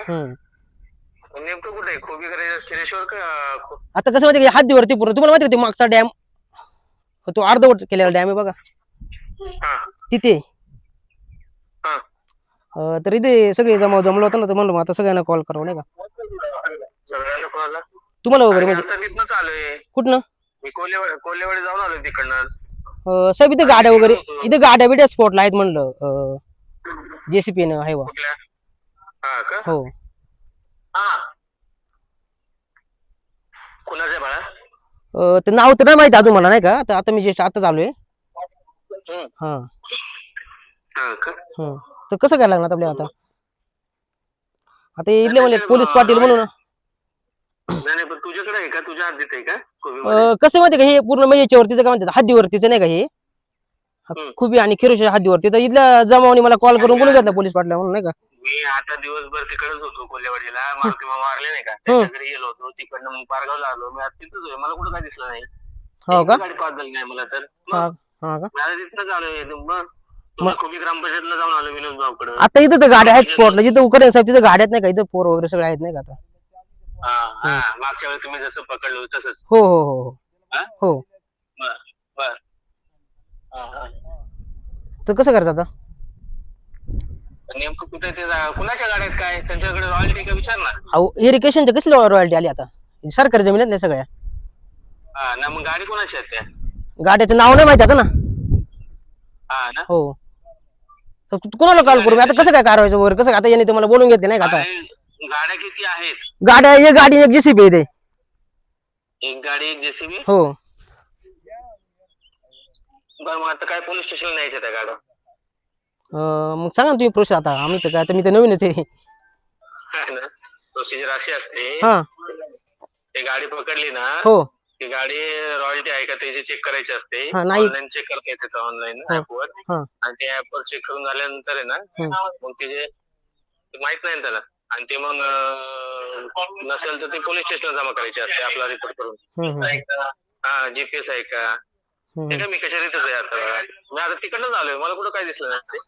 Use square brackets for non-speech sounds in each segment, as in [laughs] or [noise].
हम्म. नेमकं कुठे खोबीकडे शिरेश्वर का आता कसं माहिती हद्दीवरती पूर्ण तुम्हाला माहिती का ते मागचा डॅम? तो अर्धवट केलेला डॅम आहे बघा. हा. तिथे. हा. अं, तर इथे सगळे जमा जमलो होतं ना तर म्हणलं मग आता सगळ्यांना कॉल करावं नाही का? तुम्हाला वगैरे म्हणजे आता कुठनं? मी कोल्हेवाडी कोल्हेवाडी जाऊन आलो तिकडनं अं, साहेब इथे गाड्या वगैरे इथे गाड्या बिड्या स्पॉटला आहेत म्हणलं जेसीपी न आहे वा कुठल्या? हा का? हो. हा. कुणाच्या बाळा? अं, ते नाव तर नाही माहिती अजून मला नाही का? आता आता मी जस्ट आता चालू आहे. हम्म. हा. का. तर कसं काय लागणार आपल्याला आता? आता हे इथले म्हणजे पोलीस पाटील म्हणून. नाही नाही पण तुझ्याकडे आहे का? तुझ्या हद्दीत आहे का? कोबी अं, कसं माहिती का? हे पूर्ण म्हणजे याच्यावरतीचं काय म्हणतात? हद्दीवरतीचं नाही का हे? हम्म. खुबी आणि खिरोच्या हद्दीवरती. तर इथल्या जमावणी मला कॉल करून बोलून घेतला? पोलीस पाटला म्हणून नाही का? मी आता दिवसभर तिकडेच होतो कोल्हेवाडीला. मारुती मामा मारले नाही का? त्यांच्याकडे गेलो होतो. तिकडनं मग पारगावला आलो. मी आता तिथंच आहे मला कुठं काय दिसलं नाही. हो का? गाडी पास झाली नाही मला तर. हा मग हा का? मी आता तिथनंच आलोय. मग ग्रामपंचायतला जाऊन आलो विनोद भाऊकडे आता इथं तर गाड्या आहेत स्पॉटला. जिथं उकरेन साहेब तिथं गाड्या आहेत नाही का? इथं पोर वगैरे सगळे आहेत नाही का आता? हा हा. मागच्या वेळी तुम्ही जसं पकडलं होतं तसंच. हो हो हो हो. हा? हो. बर बर. हा, हा. तर कसं करायचं आता? नेमकं कुठे ते जा- कुणाच्या गाड्यात काय? त्यांच्याकडे रॉयल्टी का विचार ना. अहो इरिगेशनच्या कसली रॉयल्टी आली आता? सरकारी जमीन आहेत नाही सगळ्या. हा ना मग गाडी आहेत त्या? गाड्याचं नाव नाही माहिती आता ना. हा ना? हो. तर तू कोणाला कॉल करू? मी आता कसं काय कारवायचं वगैरे? कसं काय? आता याने तर मला बोलून घेते नाही का आता? आणि गाड्या किती आहेत? गाड्या एक गाडी एक जेसीबी आहे ते. एक गाडी एक जेसीबी हो. बरं मग आता काय पोलीस स्टेशनला न्यायच्या त्या गाड्या? मग सांगा ना तुम्ही प्रोसेस आता. आम्ही तर काय आता मी तर नवीनच आहे. ना प्रोसिजर अशी असते. हा. ते गाडी पकडली ना हो. ती गाडी रॉयल्टी आहे का त्याची चेक करायची असते. हा, नाही. ऑनलाईन चेक करता येते ऑनलाईन हा, ऍपवर हा. आणि ते ऍपवर चेक करून झाल्यानंतर आहे ना मग ते जे ते माहीत नाही ना त्याला. आणि ते मग अं, नसेल तर ते पोलीस स्टेशनला जमा करायचे असते आपला रिपोर्ट करून. हम्म, हम्म, हा जीपीएस आहे का. ते काय मी कचेरीतच आहे आता मी आता तिकडनंच आलोय मला कुठं काय दिसलं नाही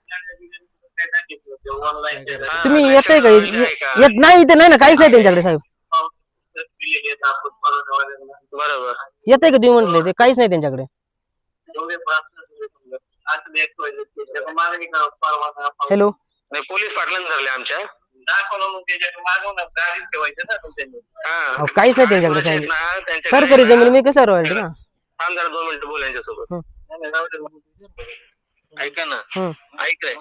हा, तुम्ही का? royalty आहे का? येत नाही इथे नाही ना काहीच नाही त्यांच्याकडे साहेब. बरोबर. येत आहे का तुम्ही म्हटले ते? काहीच नाही त्यांच्याकडे. हॅलो. नाही पोलीस पाटलांनी धरले आमच्या. हा. अहो, काहीच नाही त्यांच्याकडे साहेब. सरकारी जमीन मी कसं रॉयल्टी ना? थांब जरा दोन मिनिटं बोल यांच्यासोबत. ऐका ना. हम्म. ऐक रे.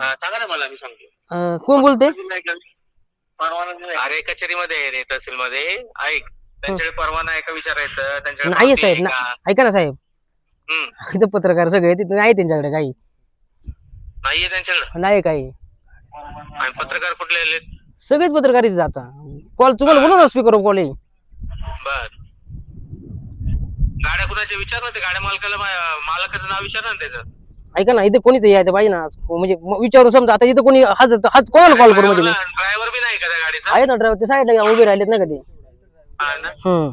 हा, सांगा ना मला मी सांगतो. अं, कोण बोलते अरे कचेरीमध्ये आहे रे तहसील मध्ये ऐक त्यांच्याकडे परवाना आहे का विचारायचं? त्यांच्याकडे नाही पावती साहेब आहे ना का? ऐका ना साहेब. हम्म. इथं पत्रकार सगळे तिथे नाही त्यांच्याकडे काही. नाहीये त्यांच्याकडे? नाही काही. आणि पत्रकार कुठले आले सगळेच पत्रकार इथे जाता कॉल तुम्हाला बोलू ना स्पीकर कॉल बर. गाड्या कुणाच्या विचार ना ते गाड्या मालकाला मा- मालकाचं नाव विचार ना त्याचं? ऐका ना इथे कोणी यायचं पाहिजे ना म्हणजे म- विचारून समजा आता इथं कोणी हाच हाच कोणाला कॉल करू म्हणजे मी? ड्रायव्हर बी नाही का त्या गाडीचा? आहे ना ड्रायव्हर ते साईडला उभे राहिलेत ना कधी हा ना. हम्म.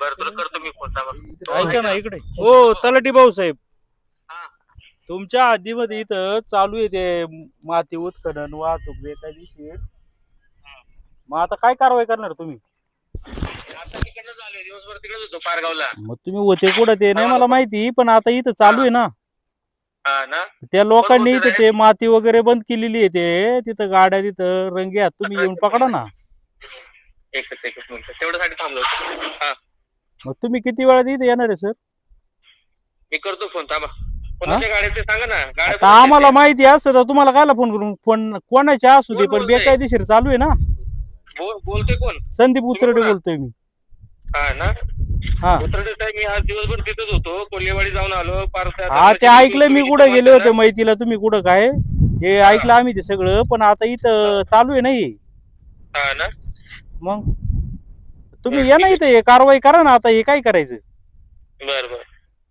बरं तुला करतो मी फोन थांबा. ऐका ना इकडे. हो तलाठी भाऊसाहेब हा. तुमच्या हद्दीमध्ये इथं चालू आहे ते माती उत्खनन वाहतूक बेकायदेशीर मग आता काय कारवाई करणार तुम्ही? आता तिकडनं आलोय दिवसभर तिकडेच होतो पारगावला. मग तुम्ही होते कुठं ते नाही मला माहिती पण आता इथं चालू आहे ना. हा ना? त्या लोकांनी इथं ते माती वगैरे बंद केलेली आहे ते. तिथं गाड्या तिथं रंगे तुम्ही येऊन पकडा ना. एकच एकच मिनिट. तेवढ्यासाठी थांबलो. होतो. हा. मग तुम्ही किती वेळा इथे येणार आहे सर? मी करतो फोन थांबा. कोणाच्या सांगा ना. आता आम्हाला माहिती असतं तर तुम्हाला कायला फोन करून फोन कोणाच्या असू दे पण बोलतंय? बेकायदेशीर चालू आहे ना? बोल- बोलते कोण? संदीप उतरडे बोला. बोलतोय मी. हा ना? हा. उतरडे साहेब मी आज दिवसभर तिथंच होतो. कोल्हेवाडी जाऊन आलो पार त्या हा ते ऐकलं मी कुठं गेले होते माहितीला? तुम्ही कुठं काय? हे ऐकलं आम्ही ते सगळं पण आता इथं चालू आहे नाही ना? हा? ना? मग? तुम्ही या ना इथं हे कारवाई करा ना आता हे काय करायचं? बर बर.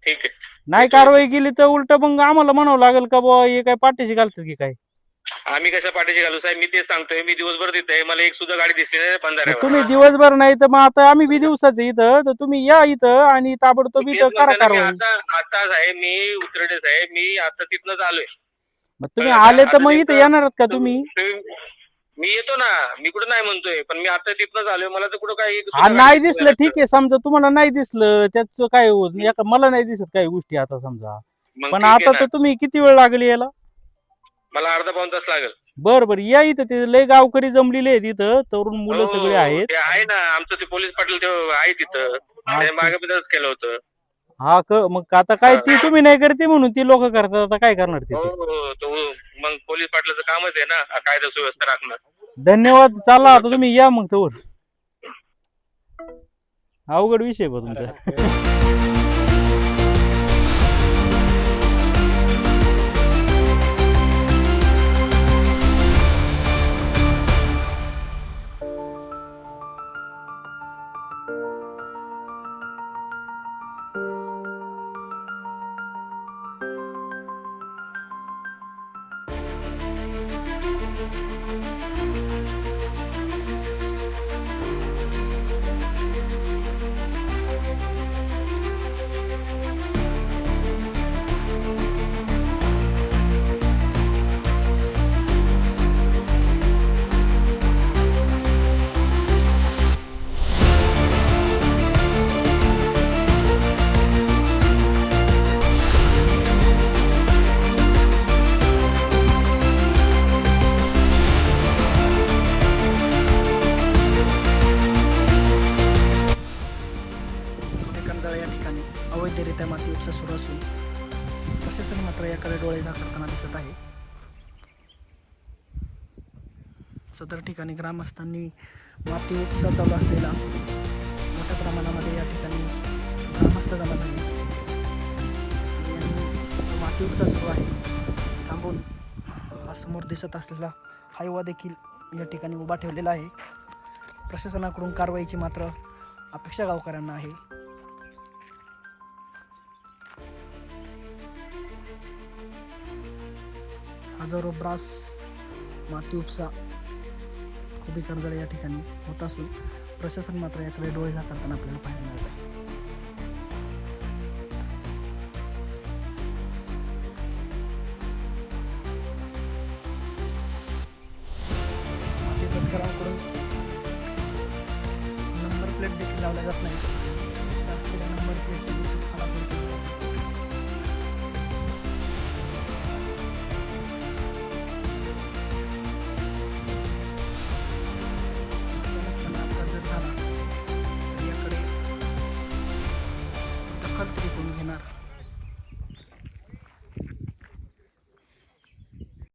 ठीक आहे. नाही कारवाई केली तर उलट मग आम्हाला म्हणावं लागेल का बुवा हे काय पाठीशी घालतात की काय? आम्ही कशा पाठीशी घालू साहेब? मी तेच सांगतोय मी दिवसभर तिथे आहे. मला एक सुद्धा गाडी दिसली नाही तुम्ही दिवसभर नाही तर मग आता आम्ही बी दिवसाच इथं तर तुम्ही या इथं आणि ताबडतोब इथं करा कारवाई. आता आता आहे मी उतरडे साहेब मी आता तिथनंच आलोय. मग तुम्ही आले तर मग इथं येणार का तुम्ही? मी येतो ना मी कुठं नाही म्हणतोय पण मी आता तिथनं झालोय मला तर कुठं काही हा नाही दिसलं ठीक आहे समजा तुम्हाला नाही दिसलं त्याच काय होत नाही. एका- मला नाही दिसत काही गोष्टी आता समजा. पण आता. तर तुम्ही किती वेळ लागेल याला मला अर्धा पाऊन तास लागेल. बर बर. या इथं ते लय गावकरी जमलेले आहेत इथं. तरुण मुलं हो, सगळे आहेत. ते आहे ना. आमचं ते पोलीस पाटील ते आहे तिथं हा, ते मागे पण तसंच केलं होतं. हा क मग आता काय ती तुम्ही नाही करते म्हणून ती लोक करतात. आता काय करणार ते? हो हो. तो मग पोलीस पाटलाचं कामच आहे ना. कायदा सुव्यवस्था राखणं. धन्यवाद. चला आता तुम्ही या मग तवर. अवघड विषय बा तुमचा. [laughs] अवैधरित्या माती उपसा सुरू असून प्रशासन मात्र याकडे डोळे करताना दिसत आहे. सदर ठिकाणी ग्रामस्थांनी माती उपसा चालू असलेला मोठ्या प्रमाणामध्ये या ठिकाणी ग्रामस्थ जमा झाले. माती उपसा सुरू आहे. थांबून समोर दिसत असलेला हायवा देखील या ठिकाणी उभा ठेवलेला आहे. प्रशासनाकडून कारवाईची मात्र अपेक्षा गावकऱ्यांना आहे. हजारो ब्रास माती उपसा खुबी कर्जाळे या ठिकाणी होत असून प्रशासन मात्र याकडे डोळे झाकताना आपल्याला पाहायला मिळत आहे. माती तस्करांकडून नंबर प्लेट देखील लावल्या जात नाही